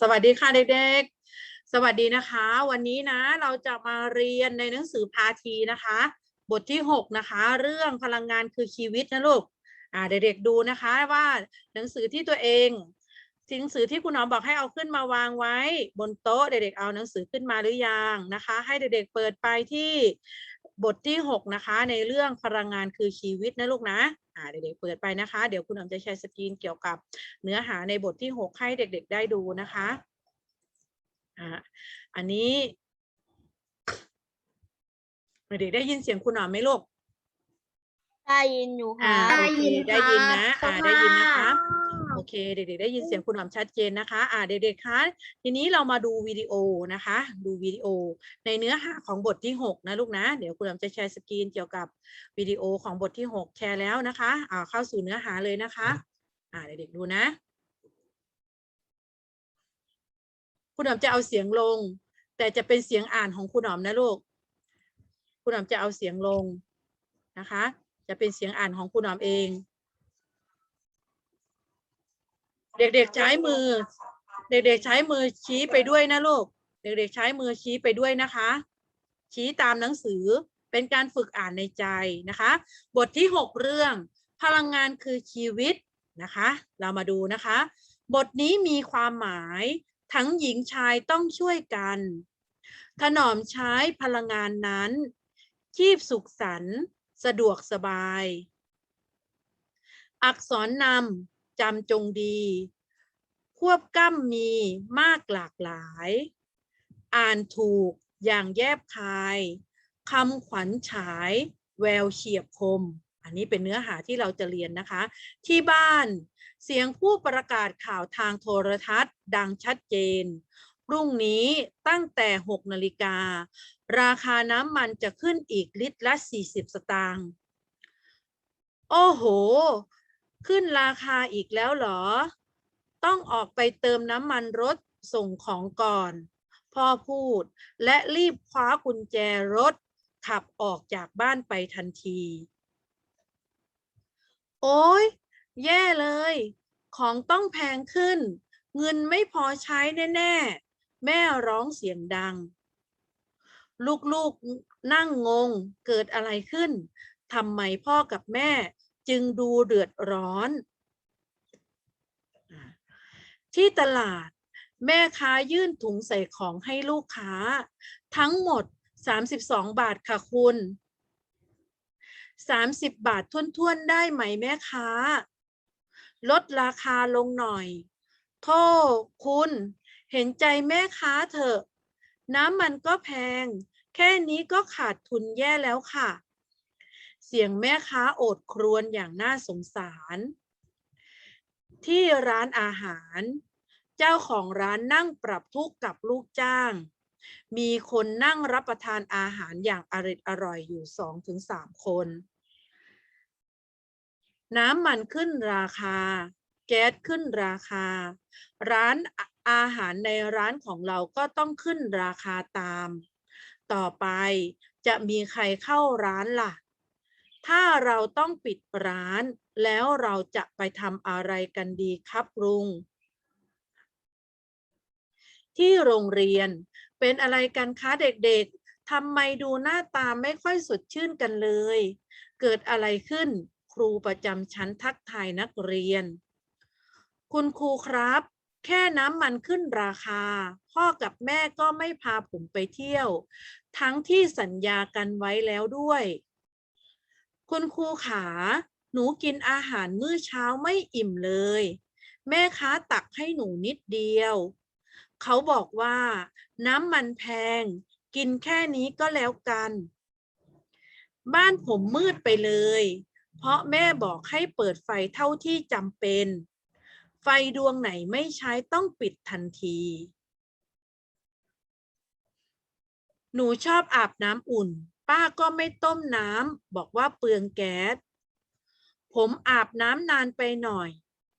สวัสดีค่ะเด็กๆ สวัสดีนะคะ วันนี้นะเราจะมาเรียนในหนังสือพาทีนะคะ บทที่หกนะคะ เรื่องพลังงานคือชีวิตนะลูกอ่าเด็กๆดูนะคะว่าหนังสือที่ตัวเองหนังสือที่คุณหมอบอกให้เอาขึ้นมาวางไว้ บนโต๊ะเด็กๆเอาหนังสือขึ้นมาหรือยังนะคะ ให้เด็กๆเปิดไปที่ บทที่หกนะคะ ในเรื่องพลังงานคือชีวิตนะลูกนะอ่าเด็กๆเปิดไปนะคะ เดี๋ยวคุณหมอจะแชร์สกรีนเกี่ยวกับเนื้อหาในบทที่หกให้เด็ก ๆ ได้ดูนะคะอ่าอันนี้ เด็กๆได้ยินเสียงคุณหมอไหมลูกได้ยินอยู่อ่าค่ะโอเคได้ยินนะอ่าได้ยินนะคะโอ เคเด็กๆได้ยินเสียงคุณหอมชัดเจนนะคะอ่าเด็กๆคะทีนี้เรามาดูวิดีโอนะคะ ดูวิดีโอในเนื้อหาของบทที่หกนะลูกนะ เดี๋ยวคุณหอมจะแชร์สกรีนเกี่ยวกับวิดีโอของบทที่หกแชร์แล้วนะคะอ่าเข้าสู่เนื้อหาเลยนะคะอ่าเด็กๆดูนะ คุณหอมจะเอาเสียงลง แต่จะเป็นเสียงอ่านของคุณหอมนะลูกคุณหอมจะเอาเสียงลงนะคะ จะเป็นเสียงอ่านของคุณหอมเอง เด็กๆใช้มือ เด็กๆใช้มือชี้ไปด้วยนะลูก เด็กๆใช้มือชี้ไปด้วยนะคะ ชี้ตามหนังสือเป็นการฝึกอ่านในใจนะคะ บทที่หกเรื่อง พลังงานคือชีวิตนะคะ เรามาดูนะคะ บทนี้มีความหมายทั้งหญิงชายต้องช่วยกัน ถนอมใช้พลังงานนั้น ชีพสุขสันต์สะดวกสบาย อักษรนำ จำจงดี ควบกล้ำมีมากหลากหลาย อ่านถูกอย่างแยบคายคำขวัญฉายแววเฉียบคม อันนี้เป็นเนื้อหาที่เราจะเรียนนะคะ ที่บ้านเสียงผู้ประกาศข่าวทางโทรทัศน์ ดังชัดเจน พรุ่งนี้ตั้งแต่ 6 นาฬิกา ราคาน้ำมันจะขึ้นอีกลิตรละ 40 สตางค์ โอ้โห ขึ้นราคาอีกแล้วเหรอ ต้องออกไปเติมน้ำมันรถส่งของก่อน พ่อพูด และรีบคว้ากุญแจรถ ขับออกจากบ้านไปทันที โอ้ยแย่เลย ของต้องแพงขึ้น เงินไม่พอใช้แน่ ๆ แม่ร้องเสียงดัง ลูกๆนั่งงงเกิดอะไรขึ้นทำไมพ่อกับแม่ จึงดูเดือดร้อน ที่ตลาดแม่ค้ายื่นถุงใส่ของให้ลูกค้า ทั้งหมด 32 บาทค่ะคุณ 30 บาทท้วนๆ ได้ไหมแม่ค้า ลดราคาลงหน่อย โทษคุณเห็นใจแม่ค้าเถอะ น้ำมันก็แพง แค่นี้ก็ขาดทุนแย่แล้วค่ะ เสียงแม่ค้าโอดครวญอย่างน่าสงสาร ที่ร้านอาหาร เจ้าของร้านนั่งปรับทุกข์กับลูกจ้าง มีคนนั่งรับประทานอาหารอย่างอร่อยอร่อยอยู่สองถึงสามคน น้ำมันขึ้นราคา แก๊สขึ้นราคา ร้านอาอาหารในร้านของเราก็ต้องขึ้นราคาตาม ต่อไปจะมีใครเข้าร้านล่ะ ถ้าเราต้องปิดร้าน แล้วเราจะไปทำอะไรกันดีครับลุง ที่โรงเรียนเป็นอะไรกันคะเด็กๆทำไมดูหน้าตาไม่ค่อยสดชื่นกันเลย เกิดอะไรขึ้น ครูประจำชั้นทักทายนักเรียน คุณครูครับ แค่น้ำมันขึ้นราคา พ่อกับแม่ก็ไม่พาผมไปเที่ยว ทั้งที่สัญญากันไว้แล้วด้วย คุณครูขา หนูกินอาหารมื้อเช้าไม่อิ่มเลย แม่ค้าตักให้หนูนิดเดียว เขาบอกว่า น้ำมันแพง กินแค่นี้ก็แล้วกัน บ้านผมมืดไปเลย เพราะแม่บอกให้เปิดไฟเท่าที่จำเป็น ไฟดวงไหนไม่ใช้ต้องปิดทันที หนูชอบอาบน้ำอุ่น ป้าก็ไม่ต้มน้ำบอกว่าเปลืองแก๊ส ผมอาบน้ำนานไปหน่อย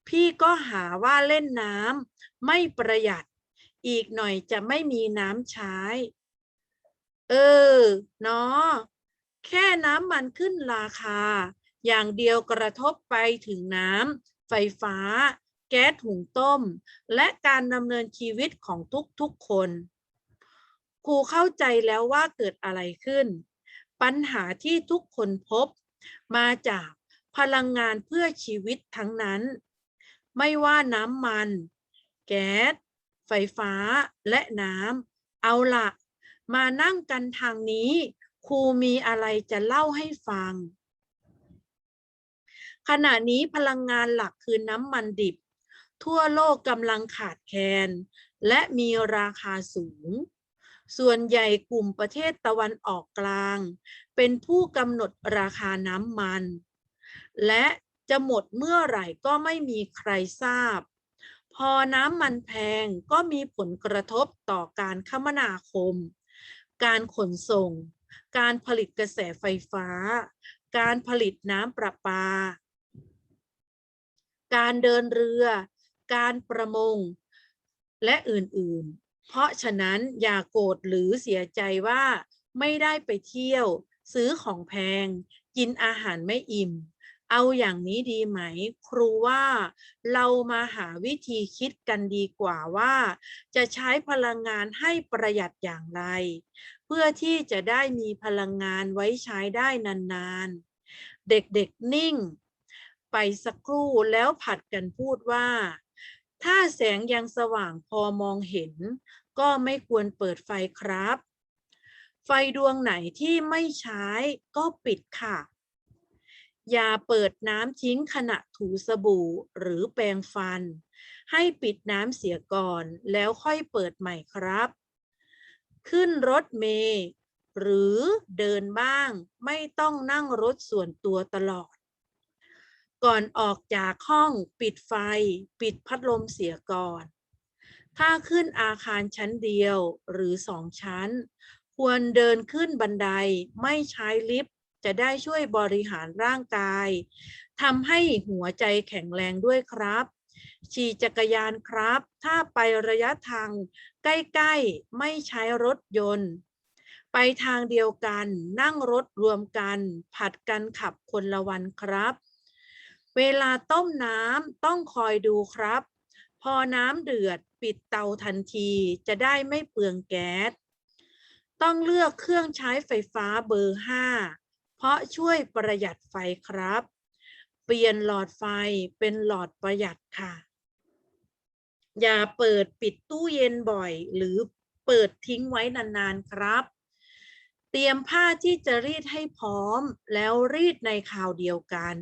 พี่ก็หาว่าเล่นน้ำไม่ประหยัด อีกหน่อยจะไม่มีน้ำใช้ เออเนาะแค่น้ำมันขึ้นราคา อย่างเดียวกระทบไปถึงน้ำไฟฟ้า แก๊สหุงต้ม และการดำเนินชีวิตของทุกๆคน ครูเข้าใจแล้วว่าเกิดอะไรขึ้น ปัญหาที่ทุกคนพบ มาจากพลังงานเพื่อชีวิตทั้งนั้น ไม่ว่าน้ำมัน แก๊ส ไฟฟ้าและน้ำ เอาละมานั่งกันทางนี้ ครูมีอะไรจะเล่าให้ฟัง ขณะนี้พลังงานหลักคือน้ำมันดิบ ทั่วโลกกำลังขาดแคลนและมีราคาสูง ส่วนใหญ่กลุ่มประเทศตะวันออกกลาง เป็นผู้กำหนดราคาน้ำมัน และจะหมดเมื่อไหร่ก็ไม่มีใครทราบ พอน้ำมันแพงก็มีผลกระทบต่อการคมนาคม การขนส่ง การผลิตกระแสไฟฟ้า การผลิตน้ำประปา การเดินเรือ การประมง และอื่นๆ เพราะฉะนั้นอย่าโกรธหรือเสียใจว่าไม่ได้ไปเที่ยว ซื้อของแพง กินอาหารไม่อิ่ม เอาอย่างนี้ดีไหม ครูว่าเรามาหาวิธีคิดกันดีกว่าว่า จะใช้พลังงานให้ประหยัดอย่างไร เพื่อที่จะได้มีพลังงานไว้ใช้ได้นานๆ เด็กๆนิ่ง ไปสักครู่แล้วผัดกันพูดว่า ถ้าแสงยังสว่างพอมองเห็น ก็ไม่ควรเปิดไฟครับ ไฟดวงไหนที่ไม่ใช้ก็ปิดค่ะ อย่าเปิดน้ำทิ้งขณะถูสบู่หรือแปรงฟัน ให้ปิดน้ำเสียก่อนแล้วค่อยเปิดใหม่ครับ ขึ้นรถเมล์หรือเดินบ้างไม่ต้องนั่งรถส่วนตัวตลอด ก่อนออกจากห้องปิดไฟ ปิดพัดลมเสียก่อน ถ้าขึ้นอาคารชั้นเดียวหรือสองชั้น ควรเดินขึ้นบันไดไม่ใช้ลิฟต์จะได้ช่วยบริหารร่างกายทำให้หัวใจแข็งแรงด้วยครับขี่จักรยานครับ ถ้าไประยะทางใกล้ ๆ ไม่ใช้รถยนต์ ไปทางเดียวกัน นั่งรถรวมกัน ผัดกันขับคนละวันครับ เวลาต้มน้ำต้องคอยดูครับ พอน้ำเดือดปิดเตาทันทีจะได้ไม่เปลืองแก๊ส ต้องเลือกเครื่องใช้ไฟฟ้าเบอร์ 5 เพราะช่วยประหยัดไฟครับ เปลี่ยนหลอดไฟเป็นหลอดประหยัดค่ะ อย่าเปิดปิดตู้เย็นบ่อย หรือเปิดทิ้งไว้นานๆครับ เตรียมผ้าที่จะรีดให้พร้อมแล้วรีดในคราวเดียวกัน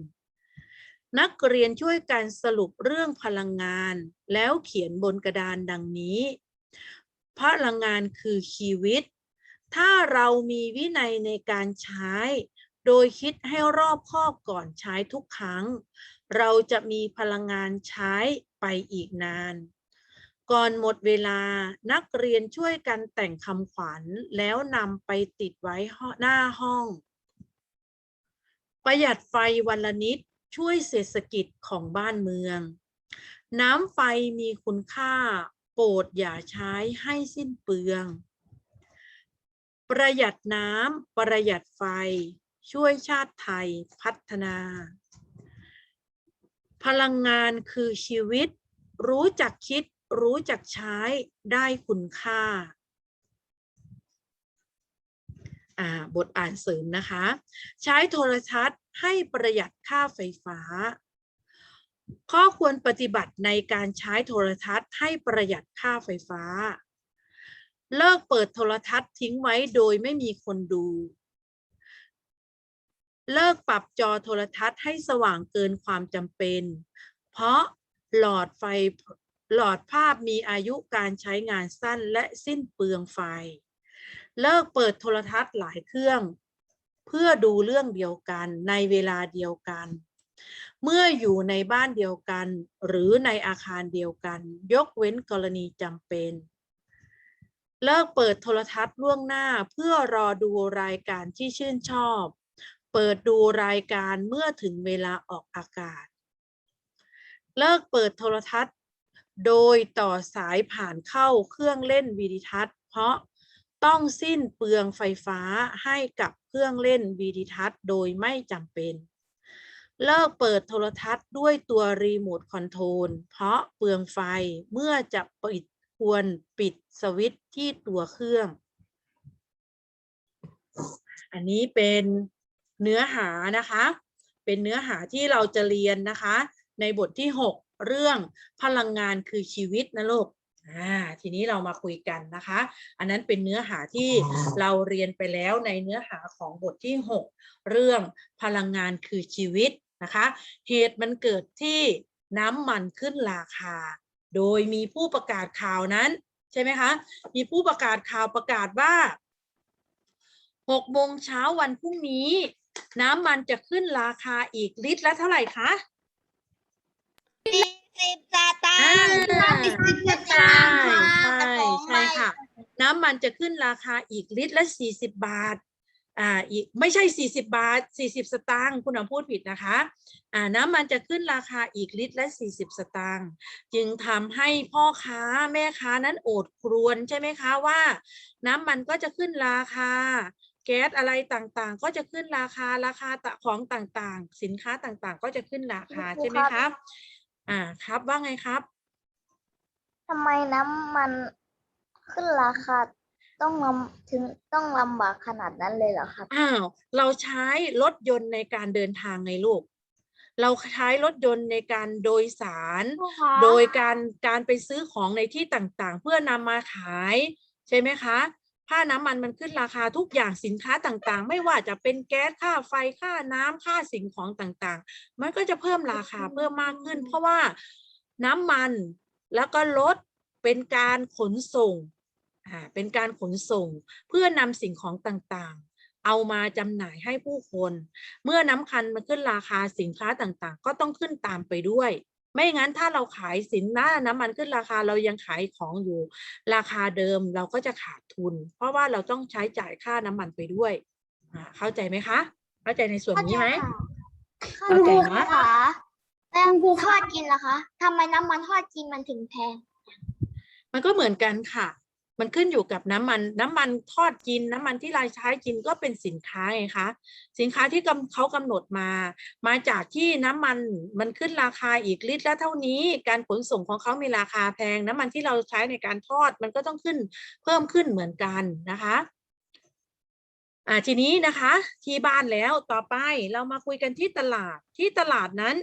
นักเรียนช่วยกันสรุปเรื่องพลังงาน แล้วเขียนบนกระดานดังนี้ พลังงานคือชีวิต ถ้าเรามีวินัยในการใช้ โดยคิดให้รอบคอบก่อนใช้ทุกครั้ง เราจะมีพลังงานใช้ไปอีกนาน ก่อนหมดเวลานักเรียนช่วยกันแต่งคำขวัญแล้วนำไปติดไว้หน้าห้อง ประหยัดไฟวันละนิด ช่วยเศรษฐกิจของบ้านเมือง น้ำไฟมีคุณค่า โปรดอย่าใช้ให้สิ้นเปลือง ประหยัดน้ำประหยัดไฟ ช่วยชาติไทยพัฒนา พลังงานคือชีวิต รู้จักคิด รู้จักใช้ได้คุณค่า บทอ่านเสริมนะคะ ใช้โทรทัศน์ให้ประหยัดค่าไฟฟ้า ข้อควรปฏิบัติในการใช้โทรทัศน์ให้ประหยัดค่าไฟฟ้า เลิกเปิดโทรทัศน์ทิ้งไว้โดยไม่มีคนดู เลิกปรับจอโทรทัศน์ให้สว่างเกินความจำเป็น เพราะหลอดไฟหลอดภาพมีอายุการใช้งานสั้นและสิ้นเปลืองไฟ เลิกเปิดโทรทัศน์หลายเครื่อง เพื่อดูเรื่องเดียวกันในเวลาเดียวกัน เมื่ออยู่ในบ้านเดียวกัน หรือในอาคารเดียวกัน ยกเว้นกรณีจำเป็น เลิกเปิดโทรทัศน์ล่วงหน้าเพื่อรอดูรายการที่ชื่นชอบ เปิดดูรายการเมื่อถึงเวลาออกอากาศ เลิกเปิดโทรทัศน์ โดยต่อสายผ่านเข้าเครื่องเล่นวีดิทัศน์ เพราะ ต้องสิ้นเปลืองไฟฟ้าให้กับเครื่องเล่นวีดิทัศน์โดยไม่จำเป็น เลิกเปิดโทรทัศน์ด้วยตัวรีโมทคอนโทรลเพราะเปลืองไฟเมื่อจะปิดควรปิดสวิตช์ที่ตัวเครื่อง อันนี้เป็นเนื้อหานะคะ เป็นเนื้อหาที่เราจะเรียนนะคะ ในบทที่ 6 เรื่องพลังงานคือชีวิตนะลูก อ่าทีนี้เรามาคุยกันนะคะ อันนั้นเป็นเนื้อหาที่เราเรียนไปแล้วในเนื้อหาของบทที่ 6 เรื่องพลังงานคือชีวิตนะคะ เหตุมันเกิดที่น้ำมันขึ้นราคา โดยมีผู้ประกาศข่าวนั้น ใช่ไหมคะ มีผู้ประกาศข่าวประกาศว่า6โมงเช้าวันพรุ่งนี้ น้ำมันจะขึ้นราคาอีกลิตรละเท่าไหร่คะ สิบสตาอ่างค์สิบสใช่ตางค์ค่ะใช่ใช่ค่ะ น้ำมันจะขึ้นราคาอีกลิตรละสี่สิบบาท อ่า อีกไม่ใช่สี่สิบบาทสี่สิบสตางค์คุณเอาพูดผิดนะคะ อ่า น้ำมันจะขึ้นราคาอีกลิตรละสี่สิบสตางค์จึงทำให้พ่อค้าแม่ค้านั้นโอดครวญใช่ไหมคะว่า น้ำมันก็จะขึ้นราคาแก๊สอะไรต่างๆ ก็จะขึ้นราคาราคาตะของต่างๆ สินค้าต่างๆ ก็จะขึ้นราคาใช่ไหมครับ อ่าครับว่าไงครับ ทำไมน้ำมันขึ้นราคาต้องลำถึงต้องลำบากขนาดนั้นเลยเหรอครับ อ้าว เราใช้รถยนต์ในการเดินทางไงลูก เราใช้รถยนต์ในการโดยสาร โดยการการไปซื้อของในที่ต่างๆ เพื่อนำมาขายใช่ไหมคะ ค่าน้ำมันมันขึ้นราคาทุกอย่างสินค้าต่างๆ ไม่ว่าจะเป็นแก๊สค่าไฟค่าน้ำค่าสิ่งของต่างๆ มันก็จะเพิ่มราคาเพิ่มมากขึ้น เพราะว่าน้ำมันแล้วก็รถเป็นการขนส่งอ่าเป็นการขนส่งเพื่อนำสิ่งของต่างๆ เอามาจำหน่ายให้ผู้คน เมื่อน้ำคันมันขึ้นราคาสินค้าต่างๆ ก็ต้องขึ้นตามไปด้วย ไม่งั้นถ้าเราขายสินค้าน้ำมันขึ้นราคาเรายังขายของอยู่ ราคาเดิมเราก็จะขาดทุน เพราะว่าเราต้องใช้จ่ายค่าน้ำมันไปด้วยอ่าเข้าใจไหมคะ เข้าใจในส่วนนี้ไหมค่ะเข้าใจนะค่ะแล้วครูทอดกินล่ะคะทำไมน้ำมันทอดกินมันถึงแพง มันก็เหมือนกันค่ะ มันขึ้นอยู่กับน้ำมัน น้ำมันทอดกิน น้ำมันที่เราใช้กินก็เป็นสินค้าไงคะสินค้าที่เขากำหนดมา มาจากที่น้ำมันมันขึ้นราคาอีกลิตรละเท่านี้ การขนส่งของเขามีราคาแพง น้ำมันที่เราใช้ในการทอดมันก็ต้องขึ้นเพิ่มขึ้นเหมือนกันนะคะ อ่าทีนี้นะคะที่บ้านแล้วต่อไปเรามาคุยกันที่ตลาดที่ตลาดนั้น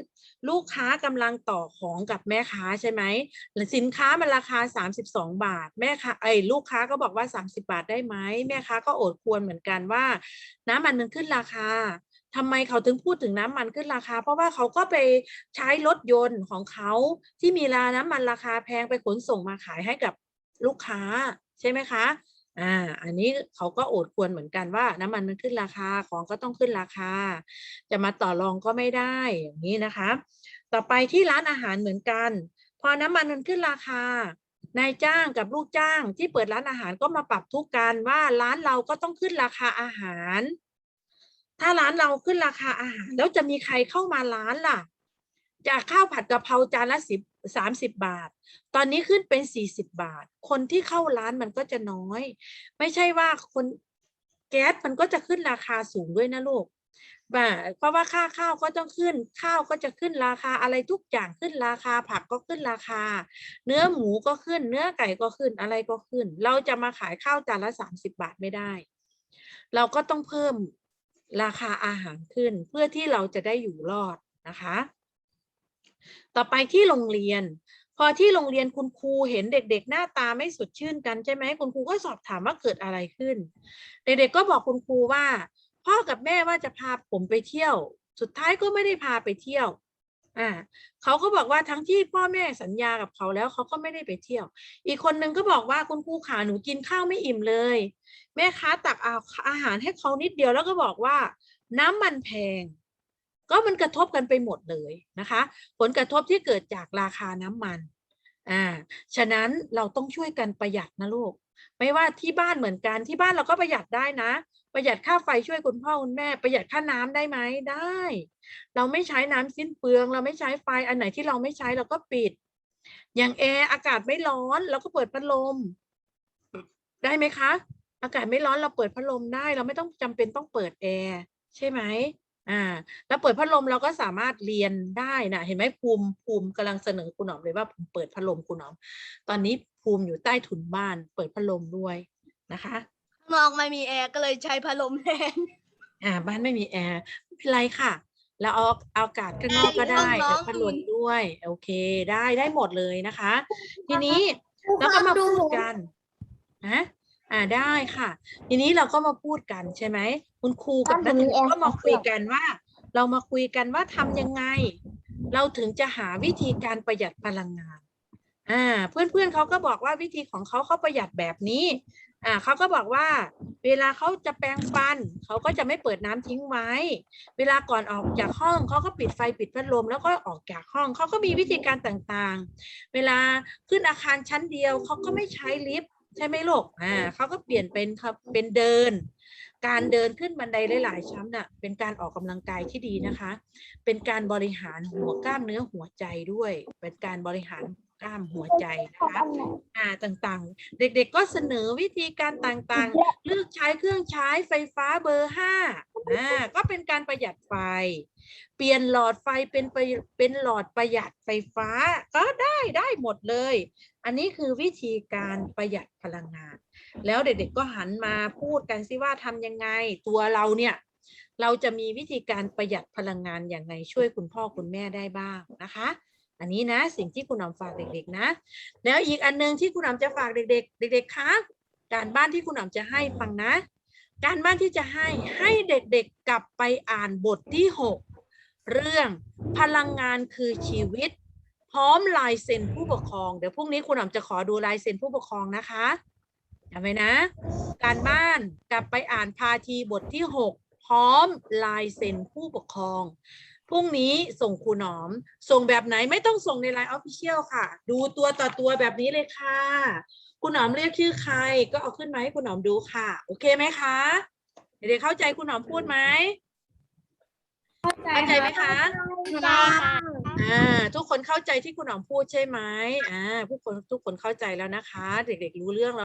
ลูกค้ากำลังต่อของกับแม่ค้าใช่ไหมสินค้ามันราคา 32 บาท แม่ค้าไอ้ลูกค้าก็บอกว่า 30 บาทได้ไหมแม่ค้าก็โอดควรเหมือนกันว่า น้ำมันมันขึ้นราคาทำไมเขาถึงพูดถึงน้ำมันขึ้นราคา เพราะว่าเขาก็ไปใช้รถยนต์ของเขาที่มีราน้ำมันราคาแพงไปขนส่งมาขายให้กับลูกค้าใช่ไหมคะ อ่า อันนี้เขาก็โอดควรเหมือนกันว่าน้ำมันมันขึ้นราคาของก็ต้องขึ้นราคา จะมาต่อรองก็ไม่ได้อย่างนี้นะคะ ต่อไปที่ร้านอาหารเหมือนกัน พอน้ำมันมันขึ้นราคานายจ้างกับลูกจ้างที่เปิดร้านอาหารก็มาปรับทุกกันว่าร้านเราก็ต้องขึ้นราคาอาหาร ถ้าร้านเราขึ้นราคาอาหาร แล้วจะมีใครเข้ามาร้านล่ะ จากข้าวผัดกะเพราจานละสิบสามสิบบาท ตอนนี้ขึ้นเป็นสี่สิบบาท คนที่เข้าร้านมันก็จะน้อย ไม่ใช่ว่าคนแก๊สมันก็จะขึ้นราคาสูงด้วยนะลูกบ่าเพราะว่าค่าข้าวก็ต้องขึ้น ข้าวก็จะขึ้นราคาอะไรทุกอย่างขึ้นราคา ผักก็ขึ้นราคา เนื้อหมูก็ขึ้น เนื้อไก่ก็ขึ้นอะไรก็ขึ้น เราจะมาขายข้าวจานละสามสิบบาทไม่ได้ เราก็ต้องเพิ่มราคาอาหารขึ้นเพื่อที่เราจะได้อยู่รอดนะคะ ต่อไปที่โรงเรียน พอที่โรงเรียนคุณครูเห็นเด็ก ๆ หน้าตาไม่สดชื่นกันใช่ไหมคุณครูก็สอบถามว่าเกิดอะไรขึ้น เด็กๆก็บอกคุณครูว่า พ่อกับแม่ว่าจะพาผมไปเที่ยว สุดท้ายก็ไม่ได้พาไปเที่ยวอ่าเขาก็บอกว่าทั้งที่พ่อแม่สัญญากับเขาแล้วเขาก็ไม่ได้ไปเที่ยว อีกคนนึงก็บอกว่าคุณครูขาหนูกินข้าวไม่อิ่มเลย แม่ค้าตักเอาอาหารให้เขานิดเดียวแล้วก็บอกว่า น้ำมันแพง ก็มันกระทบกันไปหมดเลยนะคะ ผลกระทบที่เกิดจากราคาน้ำมันอ่าฉะนั้นเราต้องช่วยกันประหยัดนะลูกไม่ว่าที่บ้านเหมือนกันที่บ้านเราก็ประหยัดได้นะ ประหยัดค่าไฟช่วยคุณพ่อคุณแม่ ประหยัดค่าน้ำได้ไหมได้ เราไม่ใช้น้ำสิ้นเปลือง เราไม่ใช้ไฟอันไหนที่เราไม่ใช้เราก็ปิด อย่างแอร์อากาศไม่ร้อนเราก็เปิดพัดลม ได้ไหมคะ อากาศไม่ร้อนเราเปิดพัดลมได้ เราไม่ต้องจำเป็นต้องเปิดแอร์ใช่ไหม อ่า แล้วเปิดพัดลมเราก็สามารถเรียนได้นะเห็นไหมภูมิภูมิกำลังเสนอคุณหนอมเลยว่าผมเปิดพัดลมคุณหนอม ตอนนี้ภูมิอยู่ใต้ถุนบ้าน เปิดพัดลมด้วยนะคะข้างนอกไม่มีแอร์ก็เลยใช้พัดลมแทนอ่า บ้านไม่มีแอร์ไม่เป็นไรค่ะแล้วเอาเอาอากาศข้างนอกก็ได้ได้อยู่ห้องเปิดพัดลมน้องด้วย โอเค ได้ได้หมดเลยนะคะ ทีนี้เราก็มาพูดกันนะ อ่าได้ค่ะ ทีนี้เราก็มาพูดกันใช่ไหมคุณครูกับนักเรียนก็มาคุยกันว่า เรามาคุยกันว่าทำยังไง เราถึงจะหาวิธีการประหยัดพลังงานอ่าเพื่อนๆเขาก็บอกว่าวิธีของเขาเขาประหยัดแบบนี้อ่าเขาก็บอกว่า เวลาเขาจะแปรงฟันเขาก็จะไม่เปิดน้ำทิ้งไว้ เวลาก่อนออกจากห้องเขาก็ปิดไฟปิดพัดลมแล้วก็ออกจากห้องเขาก็มีวิธีการต่างๆ เวลาขึ้นอาคารชั้นเดียวเขาก็ไม่ใช้ลิฟต์ ใช่ไหมลูกอ่าเขาก็เปลี่ยนเป็นครับเป็นเดิน การเดินขึ้นบันไดหลายๆชั้นน่ะเป็นการออกกำลังกายที่ดีนะคะ เป็นการบริหารหัวกล้ามเนื้อหัวใจด้วย เป็นการบริหาร กล้ามหัวใจนะคะอ่าต่างๆ เด็กๆก็เสนอวิธีการต่างๆ เลือกใช้เครื่องใช้ไฟฟ้าเบอร์ห้าอ่าก็เป็นการประหยัดไฟ เปลี่ยนหลอดไฟเป็นประเป็นหลอดประหยัดไฟฟ้า ก็ได้ได้หมดเลย อันนี้คือวิธีการประหยัดพลังงาน แล้วเด็กๆก็หันมาพูดกันสิว่าทำยังไงตัวเราเนี่ยเราจะมีวิธีการประหยัดพลังงานอย่างไรช่วยคุณพ่อคุณแม่ได้บ้างนะคะ อันนี้นะสิ่งที่คุณหนอมฝากเด็กๆนะ แล้วอีกอันหนึงที่คุณหนอมจะฝากเด็ก ๆ เด็ก ๆคะการบ้านที่คุณหนอมจะให้ฟังนะ การบ้านที่จะให้ให้เด็กๆกลับไปอ่านบทที่หกเรื่องพลังงานคือชีวิต พร้อมลายเซ็นผู้ปกครองเดี๋ยวพรุ่งนี้คุณหนอมจะขอดูลายเซ็นผู้ปกครองนะคะจำไว้นะ การบ้านกลับไปอ่านพาทีบทที่หกพร้อมลายเซ็นผู้ปกครอง พรุ่งนี้ส่งครูหนอม ส่งแบบไหนไม่ต้องส่งในไลน์ออฟฟิเชียลค่ะ ดูตัวต่อตัวแบบนี้เลยค่ะคุณหนอมเรียกชื่อใคร ก็เอาขึ้นมาให้คุณหนอมดูค่ะ โอเคไหมคะ เด็กๆเข้าใจคุณหนอมพูดไหมเข้าใจไหมคะได้ค่ะอ่าทุกคนเข้าใจที่คุณหนอมพูดใช่ไหมอ่าผู้คนทุกคนเข้าใจแล้วนะคะ เด็กๆรู้เรื่องแล้ว